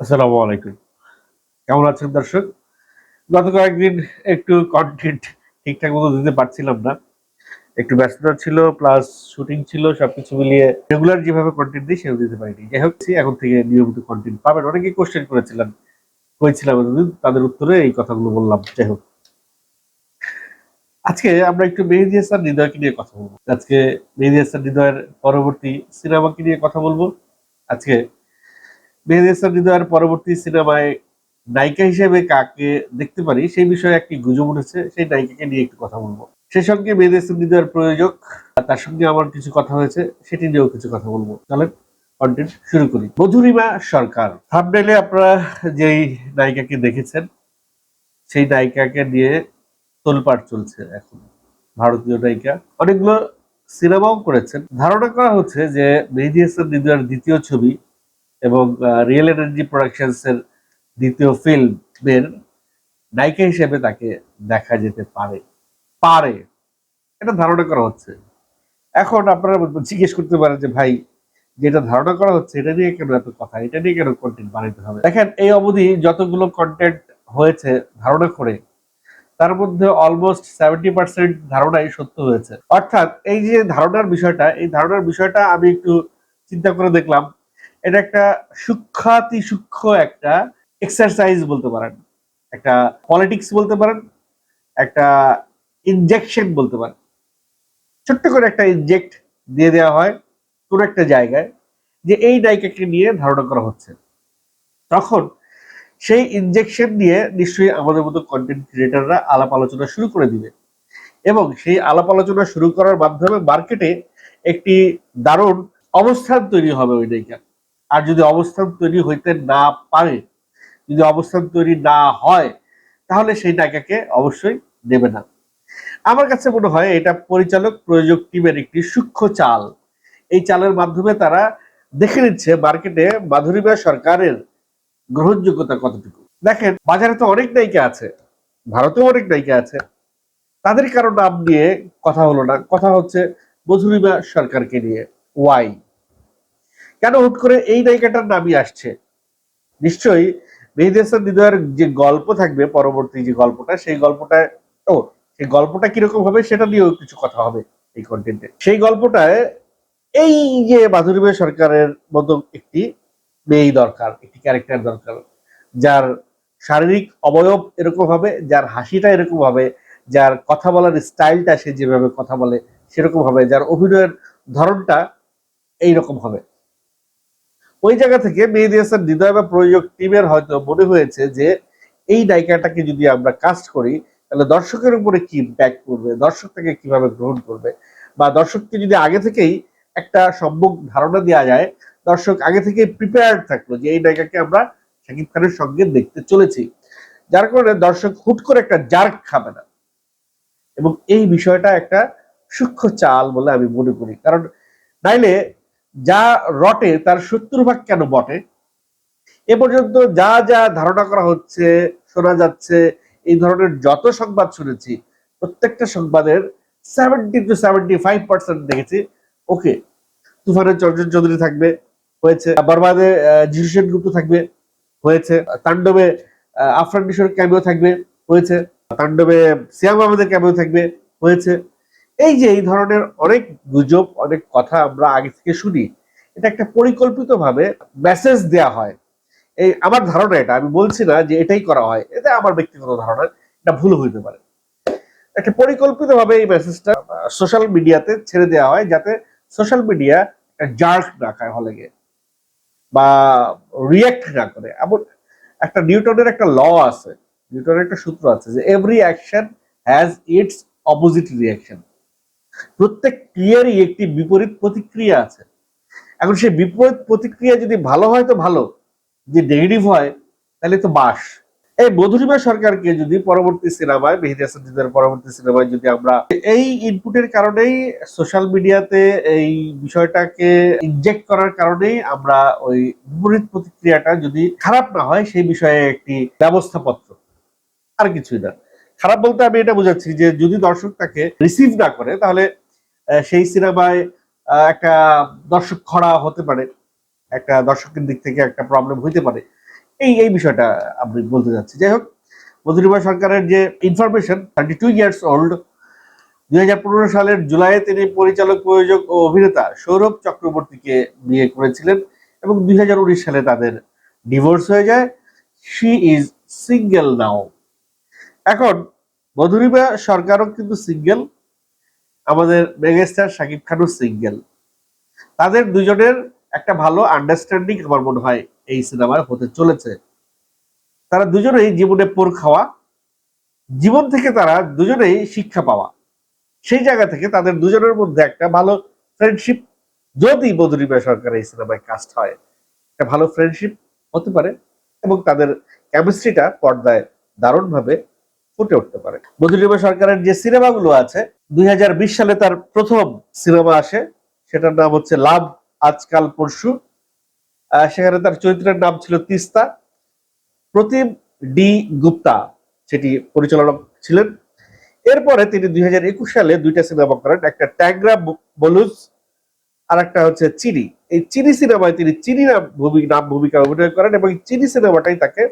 আসসালামু আলাইকুম। কেমন আছেন দর্শক? গত কয়েকদিন একটু কন্টেন্ট ঠিকঠাক মতো দিতে পারছিলাম না। একটু ব্যস্ততা ছিল প্লাস শুটিং ছিল, সবকিছু মিলিয়ে রেগুলার যেভাবে কন্টেন্ট দিই, সেভাবে দিতে পারিনি। যাই হোক এখন থেকে নিয়মিত কন্টেন্ট পাবেন। অনেকেই কোশ্চেন করেছিলেন করেছিলাম এতদিন, তাদের উত্তরে এই কথাগুলো বললাম। যাই হোক। আজকে আমরা একটু মেহেদি হাসান হৃদয়কে নিয়ে কথা বলব। আজকে মেহেদি হাসান হৃদয়ের পরবর্তী সিনেমাকে নিয়ে কথা বলব। আজকে হাসান হৃদয়ের পরবর্তী সিনেমায় নায়িকা হিসেবে কাকে দেখতে পারি, সেই বিষয়ে একটি গুজব উঠেছে, সেই নায়িকাকে নিয়ে একটু কথা বলব। সেই সঙ্গে হাসান হৃদয়ের প্রয়োজক, তার সঙ্গে আমার কিছু কথা হয়েছে, সেটি নিয়েও কিছু কথা বলব। চলেন কন্টেন্ট শুরু করি। মধুরিমা সরকার। থামডেলে আপনারা যেই নায়িকাকে দেখেছেন, সেই নায়িকাকে নিয়ে তোলপাড় চলছে এখন। ভারতীয় নায়িকা। অনেকগুলো সিনেমাও করেছেন। ধারণা করা হচ্ছে যে মেহেদি হাসান দ্বিতীয় ছবি এবং রিয়েল এনার্জি প্রোডাকশনস এর দ্বিতীয় ফিল্মের নায়িকা হিসেবে তাকে দেখা যেতে পারে। পারে। এটা ধারণা করা হচ্ছে। এখন আপনারা জিজ্ঞেস করতে পারেন যে, ভাই, যেটা ধারণা করা হচ্ছে, এটা নিয়ে কেন এত কথা? এটা নিয়ে কেন কন্টেন্ট বানাইতে হবে? দেখেন, এই অবধি যতগুলো কন্টেন্ট হয়েছে ধারণা করে, তার মধ্যে অলমোস্ট সেভেন্টি পার্সেন্ট ধারণাই সত্য হয়েছে। অর্থাৎ, এই যে ধারণার বিষয়টা, এই ধারণার বিষয়টা আমি একটু চিন্তা করে দেখলাম। এটা একটা সূক্ষাতি সূক্ষ্ম একটা এক্সারসাইজ বলতে পারেন। একটা পলিটিক্স বলতে পারেন, একটা ইনজেকশন বলতে পারেন। ছোট্ট করে একটা ইনজেক্ট দিয়ে দেওয়া হয় কোন একটা জায়গায় যে এই নায়িকাকে নিয়ে ধারণা করা হচ্ছে। তখন সেই ইনজেকশন নিয়ে নিশ্চয়ই আমাদের মতো কন্টেন্ট ক্রিয়েটাররা আলাপ আলোচনা শুরু করে দিবে। এবং সেই আলাপ আলোচনা শুরু করার মাধ্যমে মার্কেটে একটি দারুণ অবস্থান তৈরি হবে ওই নায়িকা আর যদি অবস্থান তৈরি হইতে না পারে, যদি অবস্থান তৈরি না হয়, তাহলে সেই নায়িকাকে অবশ্যই দেবে না। আমার কাছে মনে হয় এটা পরিচালক প্রয়োজক টিমের একটি সূক্ষ্ম চাল। এই চালের মাধ্যমে তারা দেখে নিচ্ছে মার্কেটে মাধুরীমা সরকারের গ্রহণযোগ্যতা কতটুকু। দেখেন, বাজারে তো অনেক নায়িকা আছে, ভারতেও অনেক নায়িকা আছে। তাদের কারও নাম নিয়ে কথা হলো না। কথা হচ্ছে মধুরিমা সরকারকে নিয়ে। ওয়াই কেন হুট করে এই নায়িকাটার নামই আসছে? নিশ্চয়ই মেহেদি হাসান হৃদয়ের যে গল্প থাকবে পরবর্তী যে গল্পটা, সেই গল্পটায় ও, সেই গল্পটা কীরকম হবে সেটা নিয়েও কিছু কথা হবে এই কন্টেন্টে সেই গল্পটায় এই যে মাধুরীমা সরকারের মতো একটি মেয়ে দরকার, একটি ক্যারেক্টার দরকার, যার শারীরিক অবয়ব এরকম হবে, যার হাসিটা এরকম হবে, যার কথা বলার স্টাইলটা সে যেভাবে কথা বলে সেরকম হবে, যার অভিনয়ের ধরনটা এইরকম হবে। ওই জায়গা থেকে মেহেদি হাসান হৃদয় বা প্রয়োজক টিমের হয়তো মনে হয়েছে যে এই নায়িকাটাকে যদি আমরা কাস্ট করি, তাহলে দর্শকের উপরে কি ইম্প্যাক্ট করবে দর্শক তাকে কীভাবে গ্রহণ করবে? বা দর্শককে যদি আগে থেকেই একটা সম্যক ধারণা দেওয়া যায়, দর্শক আগে থেকে প্রিপেয়ার্ড থাকল যে এই নায়িকাকে আমরা শাকিব খানের সঙ্গে দেখতে চলেছি। যার কারণে দর্শক হুট করে একটা জার্ক খাবে না। এবং এই বিষয়টা একটা সূক্ষ্ম চাল বলে আমি মনে করি। কারণ নাইলে যা রটে তার সত্তর ভাগ কেন বটে? এ পর্যন্ত যা যা ধারণা করা হচ্ছে, শোনা যাচ্ছে, এই ধরনের যত সংবাদ শুনেছি, প্রত্যেকটা সংবাদের seventy two seventy five percent দেখেছি। ওকে তুফানের চঞ্চল চৌধুরী থাকবে, হয়েছে। বরবাদে যিশু গুপ্ত থাকবে, হয়েছে। তাণ্ডবে আফরান কিশোর ক্যামিও থাকবে, হয়েছে। তাণ্ডবে সিয়াম আহমেদের ক্যামিও থাকবে, হয়েছে। এই যে এই ধরনের অনেক গুজব, অনেক কথা আমরা আগে থেকে শুনি, এটা একটা পরিকল্পিত ভাবে মেসেজ দেয়া হয়। এই আমার ধারণা এটা, আমি বলছি না যে এটাই করা হয়, এটা আমার ব্যক্তিগত ধারণা, এটা ভুল হইতে পারে। একটা পরিকল্পিত ভাবে এই মেসেজটা সোশ্যাল মিডিয়াতে ছেড়ে দেওয়া হয়, যাতে সোশ্যাল মিডিয়া জার্ক না খায় হলে গিয়ে, বা রিয়াক্ট না করে। এমন একটা নিউটনের একটা ল আছে, নিউটনের একটা সূত্র আছে যে every action has its opposite reaction প্রত্যেক ক্রিয়ারই একটি বিপরীত প্রতিক্রিয়া আছে। এখন সেই বিপরীত প্রতিক্রিয়া যদি ভালো হয় তো ভালো, যদি নেগেটিভ হয়, তাহলে তো বাস। এই মধুরিমা সরকারকে যদি পরবর্তী সিনেমায়, মেহেদি হাসান পরবর্তী সিনেমায় যদি আমরা এই ইনপুটের কারণেই সোশ্যাল মিডিয়াতে এই বিষয়টাকে ইনজেক্ট করার কারণেই আমরা ওই বিপরীত প্রতিক্রিয়াটা যদি খারাপ না হয়, সেই বিষয়ে একটি ব্যবস্থাপত্র। আর কিছুই না। খারাপ বলতে আমি এটা বোঝাচ্ছি যে যদি দর্শক তাকে রিসিভ না করে, তাহলে সেই সিনেমায় একটা দর্শক খরা হতে পারে, একটা দর্শকের দিক থেকে একটা প্রবলেম হইতে পারে। এই এই বিষয়টা আমি বলতে যাচ্ছি যাই হোক মধুরিমা সরকারের যে information thirty two years old দুই হাজার পনেরো সালের জুলাইয়ে তিনি পরিচালক, প্রযোজক ও অভিনেতা সৌরভ চক্রবর্তীকে বিয়ে করেছিলেন এবং দুই হাজার উনিশ সালে তাদের ডিভোর্স হয়ে যায়। শি ইজ সিঙ্গেল নাও এখন মধুরিমা সরকারও কিন্তু সিঙ্গেল আমাদের মেগাস্টার শাকিব খানও সিঙ্গেল তাদের দুজনের একটা ভালো আন্ডারস্ট্যান্ডিং আমার মনে হয় এই সিনেমায় হতে চলেছে। তারা দুজনেই জীবনে পোর খাওয়া, জীবন থেকে তারা দুজনেই শিক্ষা পাওয়া। সেই জায়গা থেকে তাদের দুজনের মধ্যে একটা ভালো ফ্রেন্ডশিপ যদি মধুরিমা সরকার এই সিনেমায় কাস্ট হয়, একটা ভালো ফ্রেন্ডশিপ হতে পারে এবং তাদের কেমিস্ট্রিটা পর্দায় দারুণভাবে ফুটে উঠতে পারে। মধুরিমা সরকারের যে সিনেমাগুলো আছে, দুই হাজার বিশ সালে তার প্রথম সিনেমা আসে, সেটার নাম হচ্ছে লাভ আজকাল পরশু। সেখানে তার চরিত্রের নাম ছিল তিস্তা। প্রতিম ডি গুপ্তা, সেটি পরিচালক ছিলেন। এরপরে তিনি দুই হাজার একুশ সালে দুইটা সিনেমা করেন, একটা ট্যাংরা বলুজ আর একটা হচ্ছে চিনি। এই চিনি সিনেমায় তিনি চিনি নাম নাম ভূমিকা অভিনয় করেন এবং চিনি সিনেমাটাই তাকে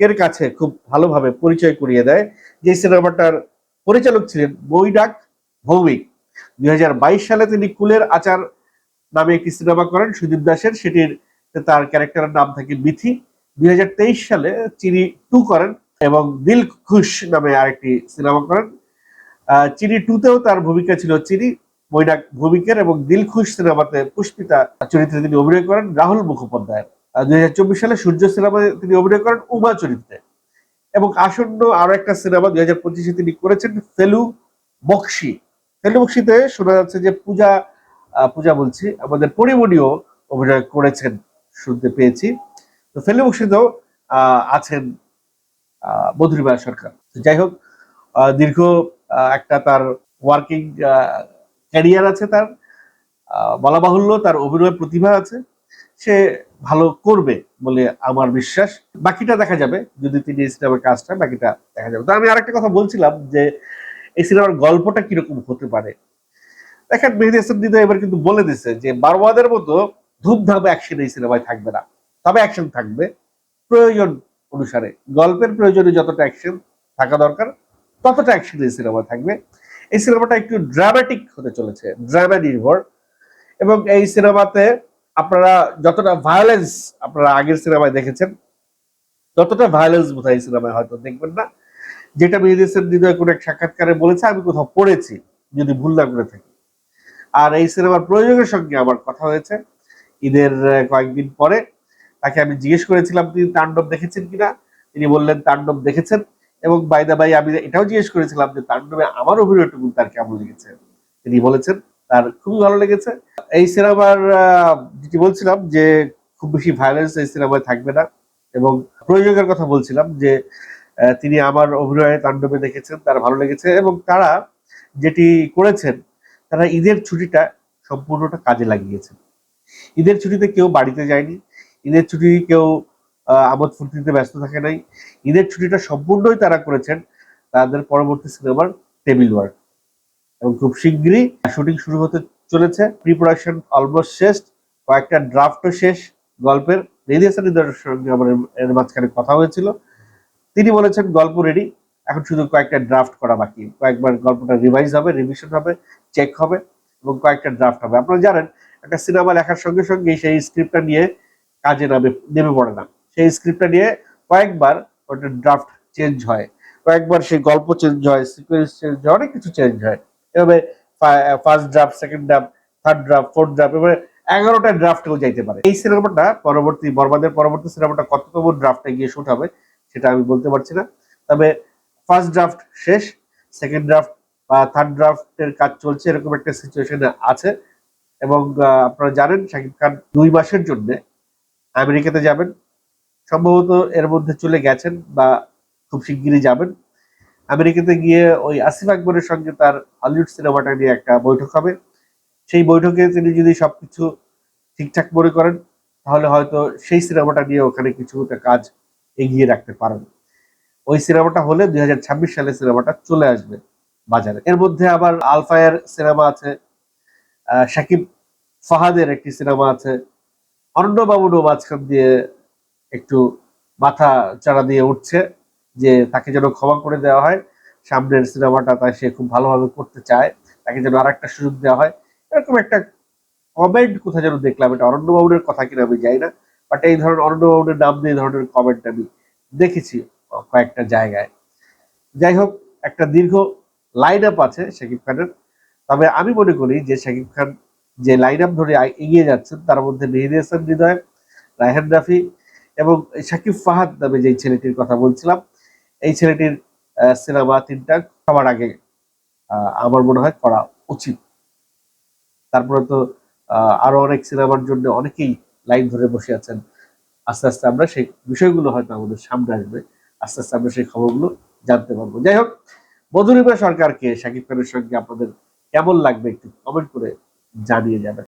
দর্শকের কাছে খুব ভালোভাবে পরিচয় করিয়ে দেয়। যে সিনেমাটার পরিচালক ছিলেন বৈডাক ভৌমিক। দুই হাজার বাইশ সালে তিনি কুলের আচার নামে একটি সিনেমা করেন, সুদীপ দাসের। সেটির তার ক্যারেক্টারের নাম থাকে বিথি দুই হাজার তেইশ সালে চিনি টু করেন এবং দিল খুশ নামে আরেকটি সিনেমা করেন। চিনি টুতেও তার ভূমিকা ছিল চিনি মৈনাক ভূমিকার এবং দিল খুশ সিনেমাতে পুষ্পিতা চরিত্রে তিনি অভিনয় করেন রাহুল মুখোপাধ্যায় দুই হাজার চব্বিশ সালে সূর্য সিনেমায় তিনি অভিনয় করেন উমা চরিত্রে। এবং আসন্ন আরও একটা সিনেমা দুই হাজার পঁচিশে তিনি করেছেন, ফেলু বক্সি। ফেলু বক্সিতে শোনা যাচ্ছে যে পূজা পূজা বলছি, আমাদের পরিমণিও অভিনয় করেছেন, শুনতে পেয়েছি। তো ফেলু বক্সিতেও আছেন মধুরিমা সরকার। যাই হোক দীর্ঘ একটা তার ওয়ার্কিং ক্যারিয়ার আছে তার। বলা বাহুল্য, তার অভিনয় প্রতিভা আছে। সে ভালো করবে বলে আমার বিশ্বাস। বাকিটা দেখা যাবে, যদি তিনি এই সিনেমার কাজটা, বাকিটা দেখা যাবে। তো আমি আরেকটা কথা বলছিলাম যে, এই সিনেমার গল্পটা কীরকম হতে পারে? দেখেন, মেহেদি হাসান দিদা এবার কিন্তু বলে দিছে যে, বারোয়াদের মতো ধূপধাপ অ্যাকশন এই সিনেমায় থাকবে না। তবে অ্যাকশন থাকবে প্রয়োজন অনুসারে। গল্পের প্রয়োজনে যতটা অ্যাকশন থাকা দরকার, ততটা অ্যাকশন এই সিনেমা থাকবে। এই সিনেমাটা একটু ড্রামাটিক হতে চলেছে ড্রামা নির্ভর। এবং এই সিনেমাতে আপনারা যতটা ভায়োলেন্স আপনারা আগের সিনেমায় দেখেছেন, ততটা ভায়োলেন্স বোধহয় এই সিনেমায় হয়তো দেখবেন না। যেটা হাসান হৃদয় কোনো এক সাক্ষাৎকারে বলেছে, আমি কোথাও পড়েছি, যদি ভুল না করে থাকি। আর এই সিনেমার প্রযোজকের সঙ্গে আমার কথা হয়েছে। ঈদের কয়েকদিন পরে তাকে আমি জিজ্ঞেস করেছিলাম, তিনি তাণ্ডব দেখেছেন কিনা? তিনি বললেন, তাণ্ডব দেখেছেন। এবং বাইদা বাই আমি এটাও জিজ্ঞেস করেছিলাম যে তাণ্ডবে আমার অভিনয়টুকু তার কেমন লেগেছে? তিনি বলেছেন তার খুবই ভালো লেগেছে। এই সিনেমার যেটি বলছিলাম যে খুব বেশি ভায়োলেন্স এই সিনেমায় থাকবে না এবং প্রযোজকের কথা বলছিলাম যে তিনি আমার অভিনয়ে তাণ্ডবে দেখেছেন, তার ভালো লেগেছে এবং তারা যেটি করেছেন, তারা ঈদের ছুটিটা সম্পূর্ণটা কাজে লাগিয়েছেন। ঈদের ছুটিতে কেউ বাড়িতে যায়নি, ঈদের ছুটি কেউ আমোদ ফুর্তিতে ব্যস্ত থাকে নাই। ঈদের ছুটিটা সম্পূর্ণই তারা করেছেন তাদের পরবর্তী সিনেমার টেবিল ওয়ার্ক। এবং খুব শিগগিরই শুটিং শুরু হতে চলেছে। প্রিপারেশন অলমোস্ট শেষ, কয়েকটা ড্রাফটও শেষ গল্পের। হাসান সঙ্গে আমার এর মাঝখানে কথা হয়েছিল। তিনি বলেছেন, গল্প রেডি এখন শুধু কয়েকটা ড্রাফট করা বাকি। কয়েকবার গল্পটা রিভাইজ হবে রিভিশন হবে চেক হবে এবং কয়েকটা ড্রাফট হবে। আপনারা জানেন, একটা সিনেমা লেখার সঙ্গে সঙ্গে সেই স্ক্রিপ্টটা নিয়ে কাজে নামে, নেমে পড়ে না। সেই স্ক্রিপ্টটা নিয়ে কয়েকবার ওটা ড্রাফট চেঞ্জ হয়। কয়েকবার সেই গল্প চেঞ্জ হয় সিকোয়েন্স চেঞ্জ হয়, অনেক কিছু চেঞ্জ হয়। এভাবে first draft second draft third draft fourth draft এবারে এগারোটা ড্রাফটেও যাইতে পারে। এই সিনেমাটা পরবর্তী বর্বাদের পরবর্তী সিনেমাটা কত কততম ড্রাফটে গিয়ে শুট হবে, সেটা আমি বলতে পারছি না। তবে ফার্স্ট ড্রাফট শেষ সেকেন্ড ড্রাফট বা থার্ড ড্রাফটের কাজ চলছে, এরকম একটা সিচুয়েশনে আছে। এবং আপনারা জানেন, শাকিব খান দুই মাসের জন্য আমেরিকাতে যাবেন। সম্ভবত এর মধ্যে চলে গেছেন বা খুব শিগগিরই যাবেন। আমেরিকাতে গিয়ে ওই আসিফ আকবরের সঙ্গে তার হলিউড সিনেমাটা নিয়ে একটা বৈঠক হবে। সেই বৈঠকে তিনি যদি সবকিছু ঠিকঠাক মনে করেন, তাহলে হয়তো সেই সিনেমাটা নিয়ে ওখানে কিছুটা কাজ এগিয়ে রাখতে পারেন। ওই সিনেমাটা হলে দুই হাজার ছাব্বিশ সালে সিনেমাটা চলে আসবে বাজারে। এর মধ্যে আবার আলফায়ার সিনেমা আছে শাকিব ফাহাদের একটি সিনেমা আছে। অরণ্যবাবুরও মাঝখান দিয়ে একটু মাথা চাড়া দিয়ে উঠছে। যে তাকে যেন ক্ষমা করে দেওয়া হয়, সামনের সিনেমাটা তাই সে খুব ভালোভাবে করতে চায়, তাকে যেন আর একটা সুযোগ দেওয়া হয়। এরকম একটা কমেন্ট কোথায় যেন দেখলাম, এটা অরণ্য বাবুরের কথা কিনা আমি যাই না বাট এই ধরনের অরণ্য বাবুরের নাম দিয়ে ধরনের কমেন্ট আমি দেখেছি কয়েকটা জায়গায়। যাই হোক, একটা দীর্ঘ লাইন আপ আছে শাকিব খানের। তবে আমি মনে করি যে শাকিব খান যে লাইন আপ ধরে এগিয়ে যাচ্ছেন, তার মধ্যে মেহেদি হাসান হৃদয়, রায়হান রাফি এবং শাকিব ফাহাদ নামে যে ছেলেটির কথা বলছিলাম এই ছেলেটির সিনেমা তিনটা সবার আগে আমার মনে হয় করা উচিত। তারপরে তো আরও অনেক সিনেমার জন্য অনেকেই লাইন ধরে বসে আছেন। আস্তে আস্তে আমরা সেই বিষয়গুলো হয়তো আমাদের সামনে আসবে। আস্তে আস্তে আমরা সেই খবরগুলো জানতে পারব। যাই হোক, মধুরিমা সরকারকে, শাকিব খানের সঙ্গে আপনাদের কেমন লাগবে একটু কমেন্ট করে জানিয়ে যাবেন।